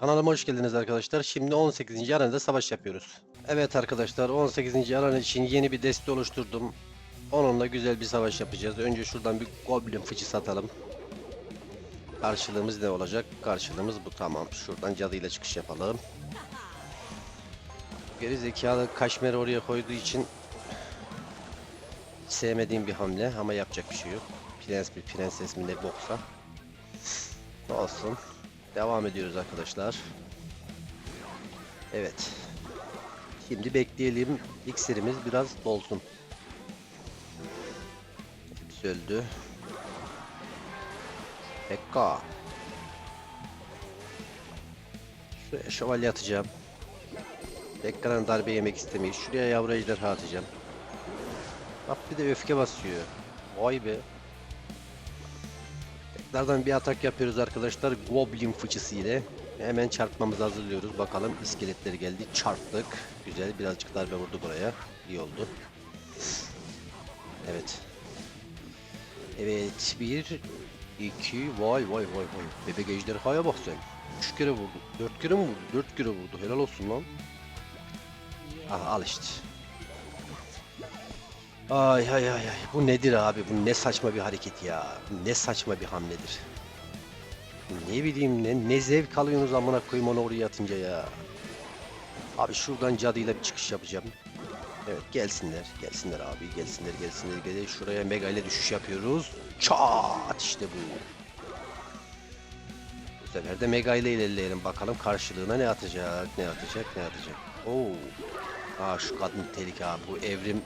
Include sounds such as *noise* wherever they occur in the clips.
Kanalıma hoş geldiniz arkadaşlar. Şimdi 18. arenada savaş yapıyoruz. Evet arkadaşlar 18. arena için yeni bir deste oluşturdum. Onunla güzel bir savaş yapacağız. Önce şuradan bir goblin fıçı satalım. Karşılığımız ne olacak? Karşılığımız bu tamam. Şuradan cadıyla çıkış yapalım. Geri zekalı kaşmeri oraya koyduğu için sevmediğim bir hamle ama yapacak bir şey yok. Prens bir prenses mi ne boksa. Olsun. Devam ediyoruz arkadaşlar. Evet. Şimdi bekleyelim. İksirimiz biraz dolsun. Hepsi öldü. Pekka. Şuraya şövalye atacağım. Pekka'dan darbe yemek istemeyiz. Şuraya yavru ejderha atacağım. Bak bir de öfke basıyor. Vay be. Tekrardan bir atak yapıyoruz arkadaşlar. Goblin fıçısı ile. Hemen çarpmamızı hazırlıyoruz. Bakalım iskeletleri geldi. Çarptık. Güzel. Birazcık darbe vurdu buraya. İyi oldu. Evet. Evet. Bir, iki. Vay vay vay vay. Bebek ejderhaya bak sen. Üç kere vurdu. Dört kere mi vurdu? Dört kere vurdu. Helal olsun lan. Aha al işte. Ay ay ay ay. Bu nedir abi? Bu ne saçma bir hareket ya. Bu ne saçma bir hamledir. Ne bileyim ne, ne zevk alıyorsunuz amına koyayım onu oraya atınca ya. Abi şuradan cadıyla bir çıkış yapacağım. Evet gelsinler. Gelsinler abi. Gelsinler gelsinler. Gelin şuraya mega ile düşüş yapıyoruz. Çat işte bu. Bu sefer de mega ile ilerleyelim. Bakalım karşılığına ne atacak, ne atacak, ne atacak. Oo. Aa şu kadın tehlike abi. Bu evrim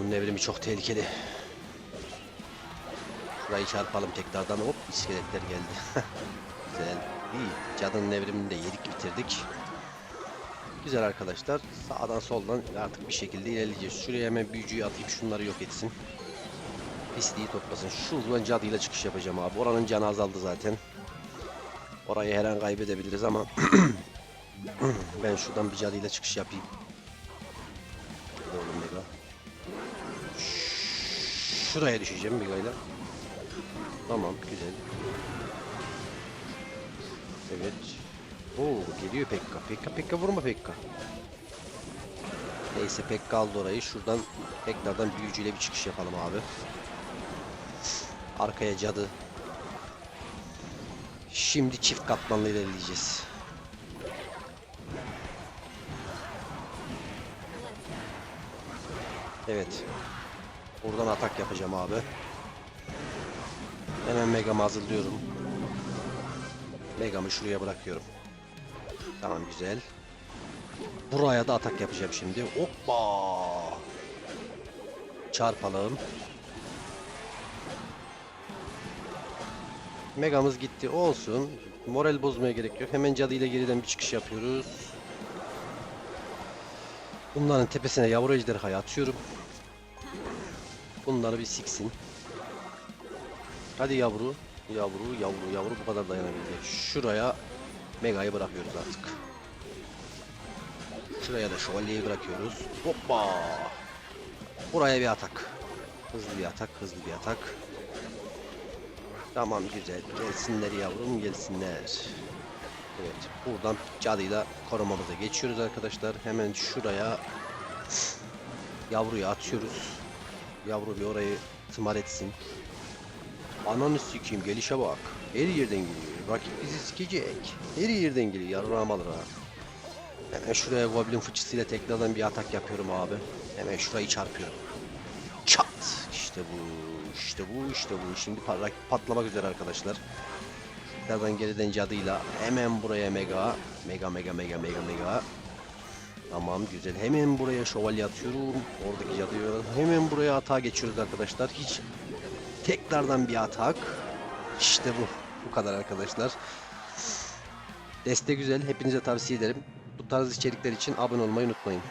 bunun evrimi çok tehlikeli. Şurayı çarpalım tekrardan. Hop iskeletler geldi. *laughs* Güzel. İyi. Cadının evrimini de yedik bitirdik. Güzel arkadaşlar. Sağdan soldan artık bir şekilde ilerleyeceğiz. Şuraya hemen büyücüyü atayım. Şunları yok etsin. Pisliği toplasın. Şuradan cadıyla çıkış yapacağım abi. Oranın canı azaldı zaten. Orayı her an kaybedebiliriz ama *clears throat* ben şuradan bir cadıyla çıkış yapayım. Şuraya düşeceğim Mega'yla. Tamam güzel. Evet. Oo geliyor Pekka. Pekka Pekka vurma Pekka. Neyse Pekka aldı orayı. Şuradan tekrardan büyücüyle bir çıkış yapalım abi. Arkaya cadı. Şimdi çift katmanlı ilerleyeceğiz. Evet. Buradan atak yapacağım abi. Hemen Megam'ı hazırlıyorum. Megam'ı şuraya bırakıyorum. Tamam güzel. Buraya da atak yapacağım şimdi. Hoppa! Çarpalım. Megamız gitti. Olsun. Moral bozmaya gerek yok. Hemen cadıyla geriden bir çıkış yapıyoruz. Bunların tepesine yavru ejderhayı atıyorum. Bunları bir siksin. Hadi yavru. Yavru, yavru, yavru bu kadar dayanabildi. Şuraya Mega'yı bırakıyoruz artık. Şuraya da şövalyeyi bırakıyoruz. Hoppa! Buraya bir atak. Hızlı bir atak, hızlı bir atak. Tamam güzel. Gelsinler yavrum, gelsinler. Evet, buradan cadıyla korumamıza geçiyoruz arkadaşlar. Hemen şuraya yavruyu atıyoruz. Yavru bir orayı tımar etsin. Ananı sikeyim gelişe bak. Her yerden geliyor. Rakip bizi sikecek. Her yerden geliyor. Yarrağım alır ha. Hemen şuraya Goblin fıçısıyla tekrardan bir atak yapıyorum abi. Hemen şurayı çarpıyorum. Çat. İşte bu. İşte bu. işte bu. Şimdi patlamak üzere arkadaşlar. Tekrardan geriden cadıyla hemen buraya mega. Mega mega mega mega mega. Tamam güzel. Hemen buraya şövalye atıyorum. Oradaki cadıyı hemen buraya atağa geçiyoruz arkadaşlar. Hiç tekrardan bir atak. İşte bu. Bu kadar arkadaşlar. Deste güzel. Hepinize tavsiye ederim. Bu tarz içerikler için abone olmayı unutmayın.